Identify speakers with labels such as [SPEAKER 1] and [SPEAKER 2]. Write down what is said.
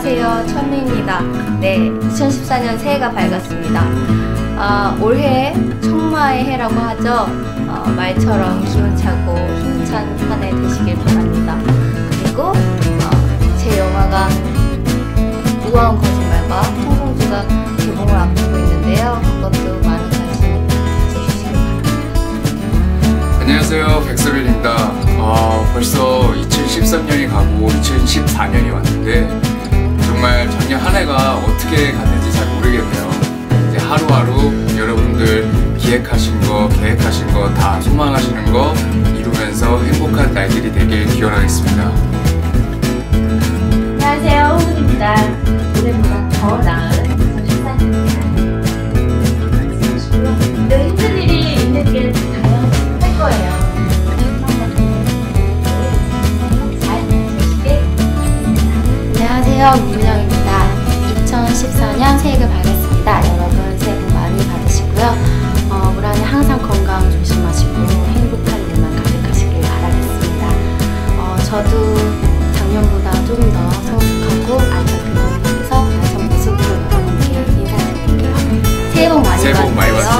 [SPEAKER 1] 안녕하세요. 천미입니다. 네, 2014년 새해가 밝았습니다. 아, 올해 청마의 해라고 하죠. 어, 말처럼 기운차고 힘찬 한 해 되시길 바랍니다. 그리고 어, 제 영화가 우아한 거짓말과 통성주가 개봉을 앞두고 있는데요. 그것도 많은 관심 가져주시길 바랍니다.
[SPEAKER 2] 안녕하세요 백서빈입니다 아, 벌써 2013년이 가고 2014년이 왔는데 정말 작년 한 해가 어떻게 갔는지 잘 모르겠네요 이제 하루하루 여러분들 기획하신 거 계획하신 거 다 소망하시는 거 이루면서 행복한 날들이 되길 기원하겠습니다
[SPEAKER 3] 안녕하세요, 홍은입니다. 올해보다 더 나은 2014년입니다. 늘 힘든 일이 있는 게 당연할 거예요. 잘 보시길
[SPEAKER 1] 안녕하세요. 문영입니다. 2014년 새해가 밝았습니다. 여러분 새해 복 많이 받으시고요. 어, 올 한해 항상 건강 조심하시고 행복한 일만 가득하시길 바라겠습니다. 어, 저도 작년보다 조금 더 성숙하고 알차게 해서 알찬 모습으로 여러분께 인사드릴게요. 새해 복 많이 받으세요.